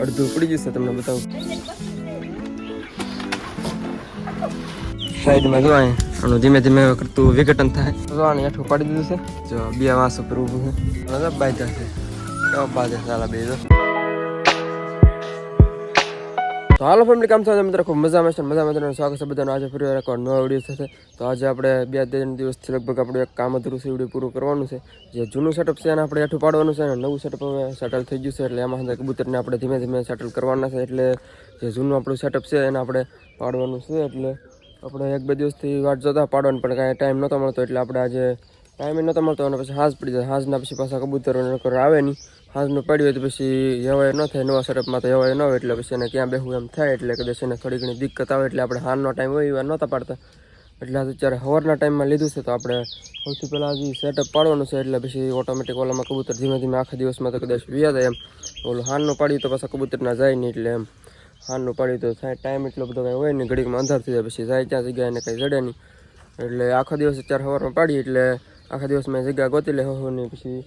અડધું પડી જશે, તમને બતાવું. સાઈડમાં જો આનું ધીમે ધીમે કરતું વિઘટન થાય. જો આને હેઠું પાડી દીધું છે જો બે વાંસ ઉપર ઊભું છે. બાંધ્યા છે. બાંધે સાલા બે જો. તો હાલો ફેમિલી કામ થાય મિત્રો, ખૂબ મજામાં છે મજામાં તમારું સ્વાગત છે બધાનો. આજે ફરી એક નવો વીડિયો થશે તો આજે આપણે બે ત્રણ દિવસથી લગભગ આપણું એક કામ અધૂરું છે વીડિયો પૂરું કરવાનું છે. જે જૂનું સેટઅપ છે, એને આપણે હેઠું પાડવાનું છે, અને નવું સેટઅપ હવે સેટલ થઈ ગયું છે, એટલે એમાં કબૂતરને આપણે ધીમે ધીમે સેટલ કરવાના છે. એટલે જે જૂનું આપણું સેટઅપ છે, એને આપણે પાડવાનું છે, એટલે આપણે એક બે દિવસથી વાટ જોતા પાડવાનું, પણ કાંઈ ટાઈમ નહોતો મળતો, એટલે આપણે આજે ટાઈમ નહોતો મળતો, અને પછી હાજ પડી જાય. હાજના પછી પાછા કબૂતરો આવે નહીં. હાજનું પડ્યું હોય તો પછી હેવાય ન થાય, નવા સરપમાં તો હેવાય ન હોય એટલે પછી એને ક્યાં બેહવું એમ થાય એટલે કદાચ એને થોડી ઘણી દિક્કત આવે એટલે આપણે હારનો ટાઈમ હોય એવા નહોતા પાડતા. એટલે આ અત્યારે સવારના ટાઈમમાં લીધું છે, તો આપણે સૌથી પહેલાં હજી સેટઅપ પાડવાનું છે એટલે પછી ઓટોમેટિક ઓલામાં કબૂતર ધીમે ધીમે આખા દિવસમાં તો કદાચ વ્યા જાય એમ. ઓલું હારનું પાડ્યું તો પાછા કબૂતરના જાય નહીં એટલે એમ. હારનું પાડ્યું તો થાય ટાઈમ એટલો બધો કાંઈ હોય નહીં, ઘડીકમાં અંધાર થઈ જાય, પછી જાય ત્યાં જગ્યાએ એને કંઈ જડે નહીં. એટલે આખો દિવસ અત્યારે સવારમાં પાડીએ એટલે આખા દિવસમાં જગ્યા ગોતી લે હોની પછી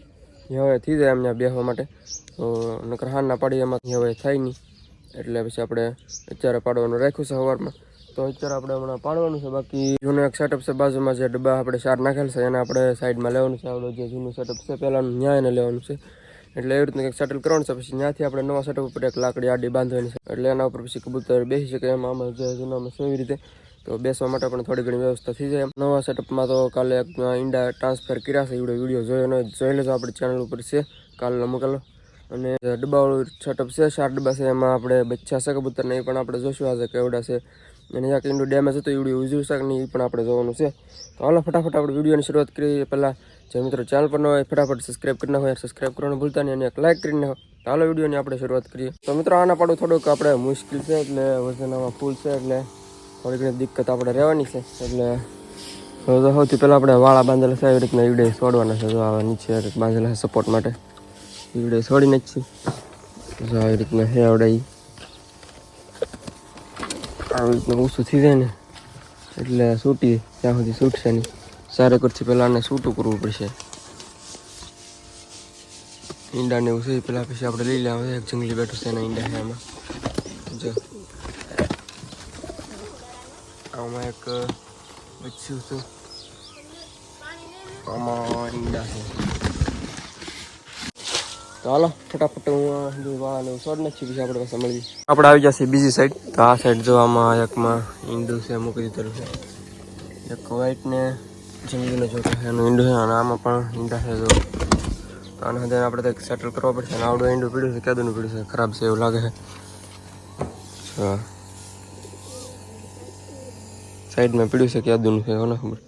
હવે થઈ જાય એમને બેસવા માટે. તો નકર હારના પાડી એમાં હવે થાય નહીં. એટલે પછી આપણે અત્યારે પાડવાનું રાખ્યું છે સવારમાં તો અત્યારે આપણે હમણાં પાડવાનું છે. બાકી જૂનું એક સેટઅપ છે બાજુમાં જે ડબ્બા આપણે ચાર નાખેલ છે, એને આપણે સાઈડમાં લેવાનું છે. આપણે જે જૂનું સેટઅપ છે પહેલાંનું ન્યાય એને લેવાનું છે. એટલે એવી રીતે કંઈક સેટલ કરવાનું છે. પછી ત્યાંથી આપણે નવા સેટઅપ ઉપર એક લાકડી આડી બાંધવાની છે. એટલે એના ઉપર પછી કબૂતર બેસી શકે એમાં. અમે જે જૂનામાં એવી રીતે. તો બેસવા માટે પણ થોડી ઘણી વ્યવસ્થા થઈ જાય. નવા સેટઅપમાં તો કાલે ઈંડા ટ્રાન્સફર કર્યા છે. એવડો વીડિયો જોયો ન જોઈ લેજો આપણી ચેનલ ઉપર છે. કાલનો મોકલો. અને ડબ્બાવાળું સેટઅપ છે ચાર ડબ્બા છે, એમાં આપણે બચ્ચા છે કબૂતરને એ પણ આપણે જોશું આજે કેવડા છે. અને જ્યાં ઈંડું ડેમેજ હતું એવડું ઉજવું શકે નહીં એ પણ આપણે જોવાનું છે. તો હાલો ફટાફટ આપણે વિડીયોની શરૂઆત કરીએ. પહેલાં જે મિત્રો ચેનલ પર ન હોય, ફટાફટ સબસ્ક્રાઈબ કરી નાખો, યાર સબસ્ક્રાઈબ કરવાનું ભૂલતા નહીં અને એક લાઇક કરી નાખો. તો હાલો વિડીયોની આપણે શરૂઆત કરીએ. તો મિત્રો આના પાડું થોડુંક આપણે મુશ્કેલ છે, એટલે વજન આમાં ફૂલ છે, એટલે થોડી ઘણી દિક્કત આપણે રહેવાની છે. એટલે તો સૌથી પહેલાં આપણે વાળા બાંધેલા છે એવી રીતના ઈવડે છોડવાના છે. જો આવા નીચે બાંધેલા છે સપોર્ટ માટે. ઈવડે છોડીને જ છે જો આવી રીતના છે આવડે આવી રીતના ઓછું થઈ જાય ને, એટલે સૂટી ત્યાં સુધી સૂટશે નહીં. સારે કરથી પહેલાં આને સૂટું કરવું પડશે. ઈંડાને એવું છે પહેલાં પછી આપણે લઈ લેવા એક જંગલી બેઠું છે એના ઈંડા છે એમાં. જો. આમાં એક બચ્ચું હતું આમાં ઈંડા છે. તો હાલો, ફટાફટ હું જોવાનું શોર્ટ નથી પછી આપણે પાસે મળી આપણે આવી જશે બીજી સાઈડ તો આ સાઈડ જો આમાં એકમાં ઈંડું છે મૂકી દીધેલું છે. એક વ્હાઈટ ને જંગલીને જોતું છે એનું ઈંડું છે, અને આમાં પણ ઈંડા છે, જો. આને હદે આપણે તો સેટલ કરવા પડશે, અને આવડું ઈંડું પીડ્યું છે, કેદુનું પીડ્યું છે, ખરાબ છે એવું લાગે છે. હા સાઈડમાં પીડ્યું છે કેદુનું છે, કોને ખબર?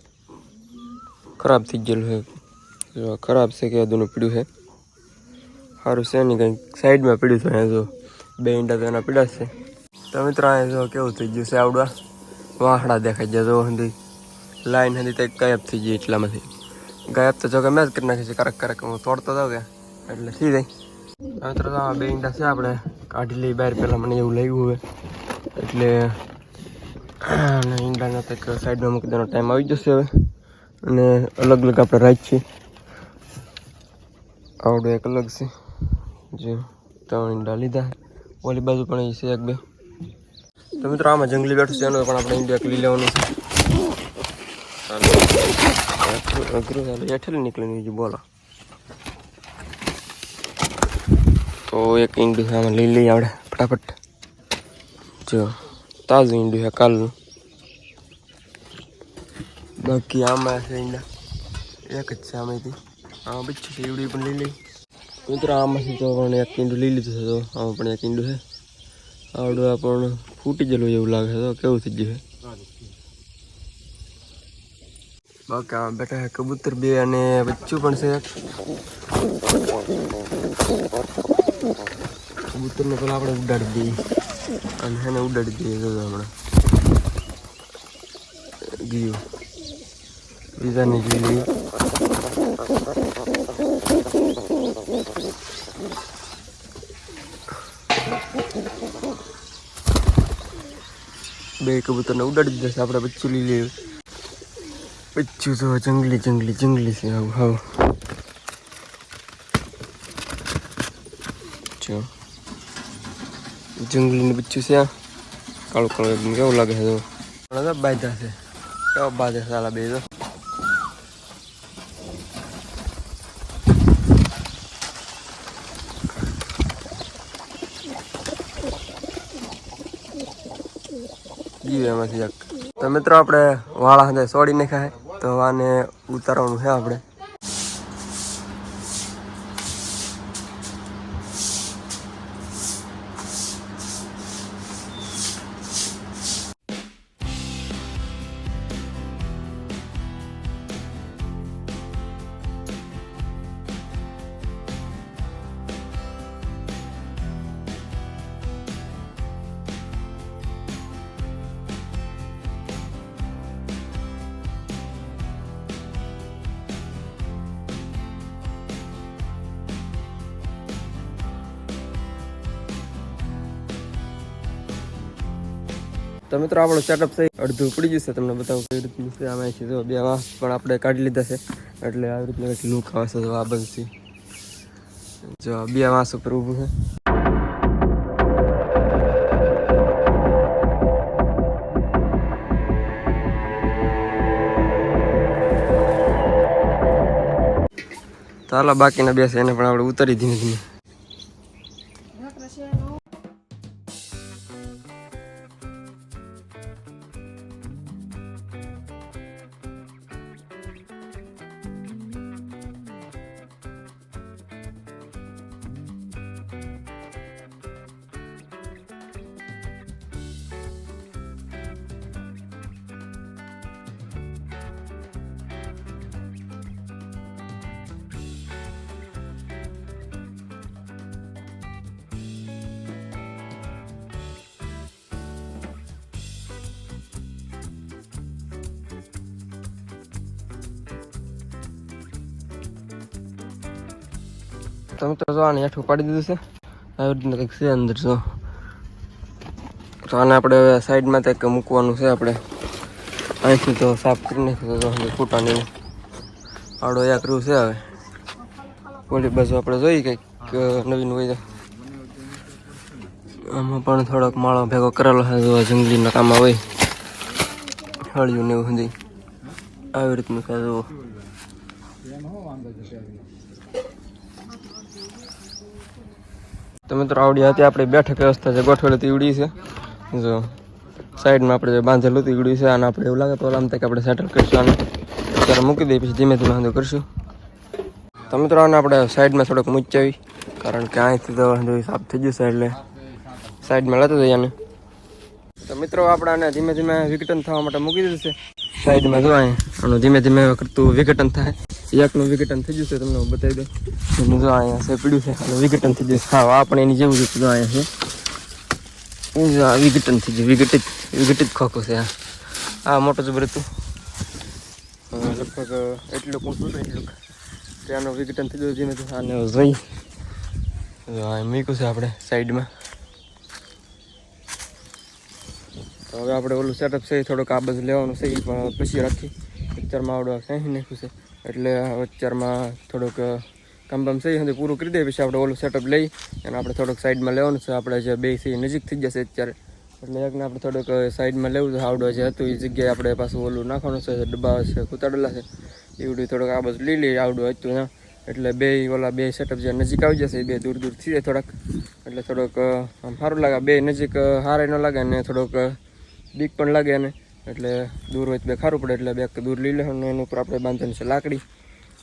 ખરાબ થઈ ગયેલું છે. ખરાબ છે કેદુનું પીડ્યું છે. સારું છે નહીં કંઈક સાઈડમાં પીડ્યું છે, અહીંયા જો બે ઈંડા તો એના પીડા છે. તો મિત્રો, અહીંયા જો કેવું થઈ ગયું છે આવડવા? વાહડા દેખાઈ ગયા જો હંધી. લાઈન હતી તો ગાયબ થઈ ગઈ એટલામાંથી. ગાયબ તો જો કે મેં જ કરી નાખી છે કરક કરેક હું તોડતો હતો કે. એટલે થઈ જાય. મિત્રો, તો બે ઈંડા છે આપણે કાઢી લઈ બહાર. પહેલાં મને એવું લાગ્યું હવે. એટલે અને ઈંડાને કંઈક સાઈડમાં મૂકી દેવાનો ટાઈમ આવી જશે હવે. અને અલગ અલગ આપણે રાખીએ આવડો એક અલગ છે. જે ત્રણ ઈંડા લીધા. ઓલી બાજુ પણ એ છે એક બે. તો મિત્રો, આમાં જંગલી બેઠું છે, એનો પણ આપણે ઈંડા લઈ લેવાનું છે. અઘરું નીકળી બીજું, બોલો. તો એક ઈંડું છે, આમાં લઈ લઈએ આપણે, ફટાફટ. જો. તાજું ઈંડું છે કાલનું બાકી આમાં છે ઈંડા એક જ છે આમાંથી આ બચ્ચું છે ઈવડી પણ લઈ લઈ મિત્રો આમાંથી તો પણ એક ઈંડું લઈ લીધું છે તો આમાં પણ એક ઈંડું છે આવડું આ પણ ફૂટી ગયેલું એવું લાગે છે તો કેવું થઈ ગયું છે બાકી આમાં બેઠા છે કબૂતર બે અને બચ્ચું પણ છે કબૂતરને પેલા આપણે ઉડાડી દઈએ અને એને ઉડાડી દઈએ તો હમણાં. ગયું. બીજાને જોઈ બે કબૂતરને ઉડાડી દીધા છે, આપણે બચ્ચું લઈ લઈએ. બચ્ચું તો જંગલી જંગલી જંગલી છે, આવું હાવ જો જંગલીનું બચ્ચું છે. આ કાળું કાળું એકદમ કેવું લાગે છે? જો બાંધા છે. કેવા બાંધે સાલા બે તો? જીવે એમાંથી એક. તો મિત્રો આપણે વાળા સાથે સોડી નાખ્યા તો આને ઉતારવાનું છે આપણે. તો મિત્રો, આપણો સેટઅપ થઈ અડધું પડી જશે તમને બતાવું કઈ રીતનું છે. આમાં છે જો બે વાસ પણ આપણે કાઢી લીધા છે. એટલે આવી રીતનું કંઈક લુક આવે છે જો આ બધું જો બે વાસ ઉપર ઊભું છે. તો બાકીના બેસે એને પણ આપણે ઉતારી ધીમે ધીમે. તો જો આને હેઠું પાડી દીધું છે. આવી રીતના કંઈક છે અંદર, જો. તો આને આપણે હવે સાઈડમાં કંઈક મૂકવાનું છે આપણે. અહીંથી તો સાફ કરી નાખ્યું તો હવે ફૂટાને આવડો એક રૂ છે હવે. ઓલી બાજુ આપણે જોઈએ કંઈક નવીન હોય આમાં પણ થોડોક માળો ભેગો કરેલો છે, જો, જંગલીના કામમાં હોય. હળિયું ને એવું સુધી આવી રીતનું છે જુઓ મિત્રો આવડી હતી આપણી બેઠક વ્યવસ્થા છે ગોઠવેલી તીવડી છે. જો, સાઈડમાં આપણે જે બાંધેલું તીવડી છે, અને આપણે એવું લાગે તો આમ તક આપણે સેટલ કરીશું અને અત્યારે મૂકી દઈએ, પછી ધીમે ધીમે વાંધો કરશું. તો મિત્રો આને આપણે સાઈડમાં થોડોક મૂચાવી કારણ કે અહીંથી તો વાંધો સાફ થઈ જશે એટલે સાઈડમાં લેતો જઈએ અને તો મિત્રો આપણે આને ધીમે ધીમે વિઘટન થવા માટે મૂકી દીધું છે. સાઈડમાં જો આનું ધીમે ધીમે કરતું વિઘટન થાય. એકનું વિઘટન થઈ જશે, તમને હું બતાવી દઉં. જો અહીંયા છે પીડ્યું છે અને વિઘટન થઈ જશે. હા આપણે એની જેવું જ જો અહીંયા છે. જો આ વિઘટન થઈ ગયું, વિઘટિત વિઘટિત ખોખું છે આ આ મોટું જબર હતું. લગભગ એટલું ઊંચું હતું એટલું ત્યાંનું વિઘટન થઈ ગયું, ધીમે ધીમે. આને જોઈ મૂક્યું છે આપણે સાઈડમાં. તો હવે આપણે ઓલું સેટઅપ છે થોડુંક આ બધું લેવાનું છે પણ પછી રાખી. અત્યારમાં આવડો કંઈ નાખ્યું છે. એટલે અત્યારમાં થોડુંક કામ બામ છે સુધી પૂરું કરી દઈએ, પછી આપણે ઓલું સેટઅપ લઈ અને આપણે થોડુંક સાઈડમાં લેવાનું છે. આપણે જે બે છે નજીક થઈ જશે અત્યારે. એટલે એકને આપણે થોડુંક સાઈડમાં લેવું છે. આવડો જે હતું એ જગ્યાએ આપણે પાછું ઓલું નાખવાનું છે, ડબ્બા છે કૂતાડેલા છે. એવું થોડુંક આ બધું લઈ લઈએ, આવડું હતું ના એટલે બે ઓલા બે સેટઅપ જે નજીક આવી જશે બે દૂર દૂર થઈ જાય થોડાક. એટલે થોડોક સારું લાગે. બે નજીક હારે ન લાગે અને થોડોક બીક પણ લાગે અને એટલે દૂર હોય તો બે ખારું પડે, એટલે બે દૂર લઈ લે અને એની ઉપર આપણે બાંધવાની છે લાકડી.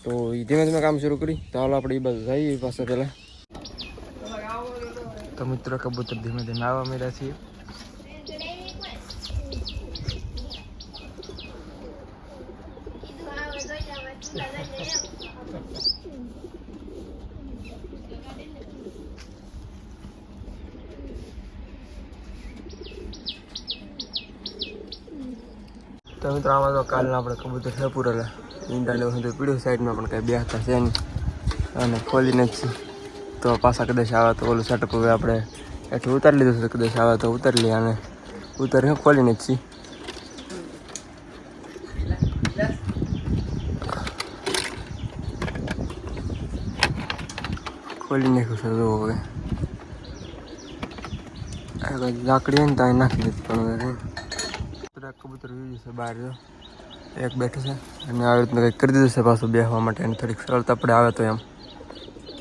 તો એ ધીમે ધીમે કામ શરૂ કરી. તો હાલ આપણે એ બાજુ જઈએ પાસે પહેલાં. તો મિત્રો કબૂતર ધીમે ધીમે આવવા મળ્યા છીએ. તો મિત્રો, આમાં તો કાલના આપણે કબૂતર છે પૂરેલા. ઈંડા લેવું હતું પીડ્યું સાઈડમાં પણ કાંઈ બે હતા, છે નહીં. અને ખોલીને જ તો પાછા કદાચ આવે તો ઓલું સેટઅપ હવે આપણે એટલું ઉતારી લીધું છે કદાચ આવે તો ઉતારી લઈએ અને ઉતારીને ખોલીને જ છીએ ખોલી નાખ્યું છે જો હવે. લાકડી ને તો નાખી દીધી પણ. કબૂતર કબૂતર છે, બહાર જો. એક બેઠું છે અને આવી રીતના કંઈક કરી દીધું છે પાછું બેસવા માટે એને થોડીક સરળતા પડે આવે તો એમ.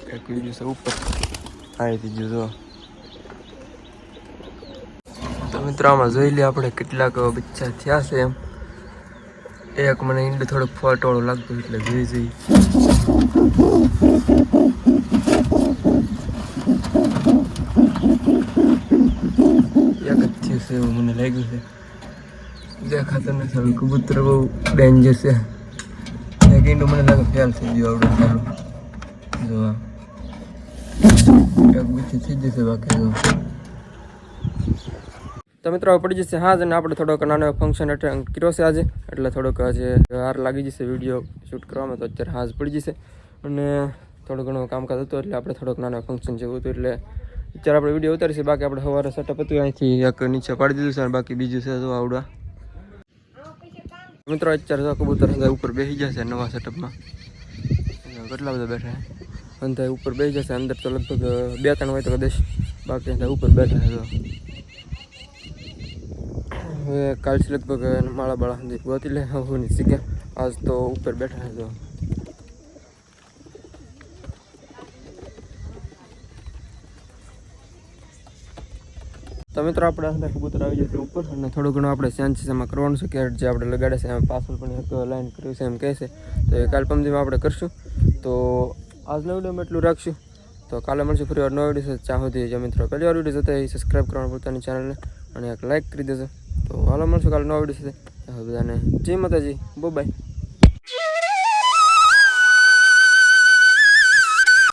કંઈક બીજું છે ઉપર. આવી રીતે જુદો તો મિત્રો આમાં જોઈ લઈએ આપણે કેટલાક બચ્ચા થયા છે એમ. એક મને ઈંડું થોડુંક ફોટવાળું લાગતું એટલે જોઈ જોઈ. એક જ થયું છે એવું મને લાગ્યું છે. દેખાતું નથી સારું કબૂતર બહુ ડેન્જર છે. સેકન્ડ મને લાગે ફેલ થઈ ગયું આવડે સારું. જોવા. બીજું થઈ જશે બાકી જો તો મિત્રો પડી જશે હા અને આપણે થોડોક નાનો ફંક્શન અટેન્ડ કર્યો છે આજે. એટલે થોડોક આજે હાર લાગી જશે વીડિયો શૂટ કરવામાં, તો અત્યારે હાજ પડી જશે. અને થોડું ઘણું કામકાજ હતું એટલે આપણે થોડોક નાનો ફંક્શન જેવું હતું એટલે અત્યારે આપણે વીડિયો ઉતારીશું. બાકી આપણે સવારે સેટઅપ હતું, અહીંથી એક નીચે પાડી દીધું છે અને બાકી બીજું છે આવડા મિત્રો, અત્યારે તો કબૂતર ઉપર બેસી જશે નવા સેટઅપમાં કેટલા બધા બેઠા અને ત્યાં ઉપર બેસી જશે અંદર તો લગભગ બે ત્રણ હોય તો કદાચ બાકી ત્યાં ઉપર બેઠા છે તો. હવે કાલથી લગભગ, માળા બાળા ગોતી લે હું ની શીખ્યા આજ તો ઉપર બેઠા છે તો. મિત્રો આપણે અંદર કબૂતર આવી જશે ઉપર અને થોડું ઘણું આપણે સેન્સીસ એમાં કરવાનું છે કે જે આપણે લગાડે છે એમાં પાછળ પણ એક લાઈન કર્યું છે એમ કહે છે. તો એ કાલ પમદીમાં આપણે કરશું. તો આજના વિડીયોમાં એટલું રાખશું. તો કાલે મળશું ફરી વાર નવો વીડિયો ત્યાં સુધી જે મિત્રો પહેલી વાર વીડિયો જોતા એ સબસ્ક્રાઈબ કરવાનું પોતાની ચેનલને અને એક લાઈક કરી દેજો. તો હાલો મળશું કાલે નવો વીડિયો છે બધાને જય માતાજી. બો બાય